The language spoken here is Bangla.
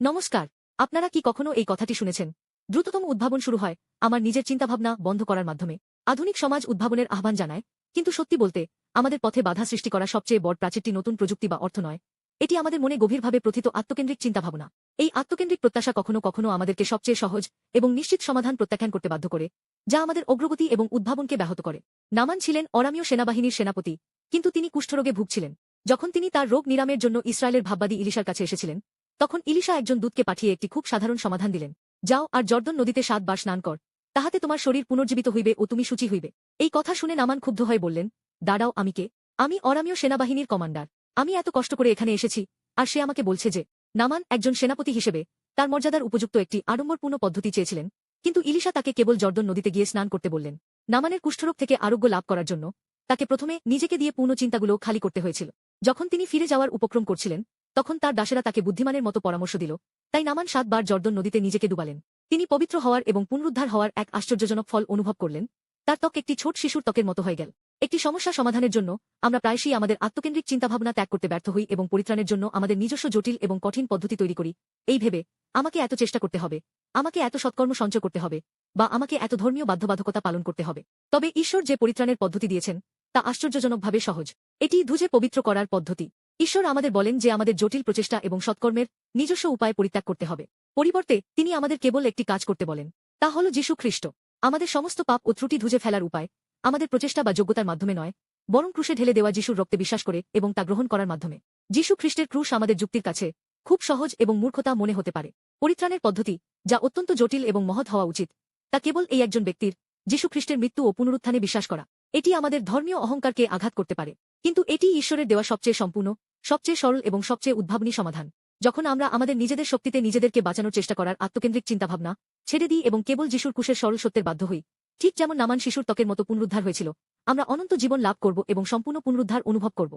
নমস্কার, আপনারা কি কখনো এই কথাটি শুনেছেন? দ্রুততম উদ্ভাবন শুরু হয় আমার নিজের চিন্তাভাবনা বন্ধ করার মাধ্যমে। আধুনিক সমাজ উদ্ভাবনের আহ্বান জানায়, কিন্তু সত্যি বলতে, আমাদের পথে বাধা সৃষ্টি করা সবচেয়ে বড় প্রাচীরটি নতুন প্রযুক্তি বা অর্থ নয়। এটি আমাদের মনে গভীরভাবে প্রথিত আত্মকেন্দ্রিক চিন্তাভাবনা। এই আত্মকেন্দ্রিক প্রত্যাশা কখনো কখনো আমাদেরকে সবচেয়ে সহজ এবং নিশ্চিত সমাধান প্রত্যাখ্যান করতে বাধ্য করে, যা আমাদের অগ্রগতি এবং উদ্ভাবনকে ব্যাহত করে। নামান ছিলেন অরামীয় সেনাবাহিনীর সেনাপতি, কিন্তু তিনি কুষ্ঠরোগে ভুগছিলেন। যখন তিনি তার রোগ নিরামের জন্য ইসরায়েলের ভাববাদী ইলিশার কাছে এসেছিলেন তখন ইলিশা একজন দূতকে পাঠিয়ে একটি খুব সাধারণ সমাধান দিলেন। যাও আর জর্দন নদীতে সাত সাতবার স্নান কর। তাহাতে তোমার শরীর পুনর্জীবিত হইবে ও তুমি সূচি হইবে। এই কথা শুনে নামান ক্ষুব্ধ হয়ে বললেন, দাঁড়াও আমি কে? আমি অরামীয় সেনাবাহিনীর কমান্ডার। আমি এত কষ্ট করে এখানে এসেছি, আর সে আমাকে বলছে যে, নামান একজন সেনাপতি হিসেবে তার মর্যাদার উপযুক্ত একটি আড়ম্বরপূর্ণ পদ্ধতি চেয়েছিলেন, কিন্তু ইলিশা তাকে কেবল জর্দন নদীতে গিয়ে স্নান করতে বললেন। নামানের কুষ্ঠরোগ থেকে আরোগ্য লাভ করার জন্য তাকে প্রথমে নিজেকে দিয়ে পূর্ণ চিন্তাগুলো খালি করতে হয়েছিল। যখন তিনি ফিরে যাওয়ার উপক্রম করছিলেন তখন তার দাসেরা তাকে বুদ্ধিমানের মতো পরামর্শ দিল। তাই নামান সাতবার জর্দন নদীতে নিজেকে ডুবালেন। তিনি পবিত্র হওয়ার এবং পুনরুদ্ধার হওয়ার এক আশ্চর্যজনক ফল অনুভব করলেন। তার ত্বক একটি ছোট শিশুর ত্বকের মতো হয়ে গেল। একটি সমস্যা সমাধানের জন্য আমরা প্রায়শই আমাদের আত্মকেন্দ্রিক চিন্তাভাবনা ত্যাগ করতে ব্যর্থ হই এবং পরিত্রাণের জন্য আমাদের নিজস্ব জটিল এবং কঠিন পদ্ধতি তৈরি করি। এই ভেবে আমাকে এত চেষ্টা করতে হবে, আমাকে এত সৎকর্ম সঞ্চয় করতে হবে বা আমাকে এত ধর্মীয় বাধ্যবাধকতা পালন করতে হবে। তবে ঈশ্বর যে পরিত্রাণের পদ্ধতি দিয়েছেন, তা আশ্চর্যজনকভাবে সহজ। এটি ধুজে পবিত্র করার পদ্ধতি। ঈশ্বর আমাদের বলেন যে আমাদের জটিল প্রচেষ্টা এবং সৎকর্মের নিজস্ব উপায় পরিত্যাগ করতে হবে। পরিবর্তে, তিনি আমাদের কেবল একটি কাজ করতে বলেন, তা হল যীশু খ্রিস্ট। আমাদের সমস্ত পাপ ও ত্রুটি ধুজে ফেলার উপায়, আমাদের প্রচেষ্টা বা যোগ্যতার মাধ্যমে নয়, বরং ক্রুশে ঢেলে দেওয়া যিশুর রক্তে বিশ্বাস করে এবং তা গ্রহণ করার মাধ্যমে। যীশু খ্রিস্টের ক্রুশ আমাদের যুক্তির কাছে খুব সহজ এবং মূর্খতা মনে হতে পারে। পরিত্রাণের পদ্ধতি, যা অত্যন্ত জটিল এবং মহৎ হওয়া উচিত, তা কেবল এই একজন ব্যক্তির, যীশু খ্রিস্টের মৃত্যু ও পুনরুত্থানে বিশ্বাস করা। এটি আমাদের ধর্মীয় অহংকারকে আঘাত করতে পারে। কিন্তু এটি ঈশ্বরের দেওয়া সবচেয়ে সম্পূর্ণ, সবচেয়ে সরল এবং সবচেয়ে উদ্ভাবনী সমাধান। যখন আমরা আমাদের নিজেদের শক্তিতে নিজেদেরকে বাঁচানোর চেষ্টা করার আত্মকেন্দ্রিক চিন্তাভাবনা ছেড়ে দিই এবং কেবল যিশুর কুশের সরল সত্যের বাধ্য হই, ঠিক যেমন নামান শিশুর ত্বকের মতো পুনরুদ্ধার হয়েছিল, আমরা অনন্ত জীবন লাভ করব এবং সম্পূর্ণ পুনরুদ্ধার অনুভব করব।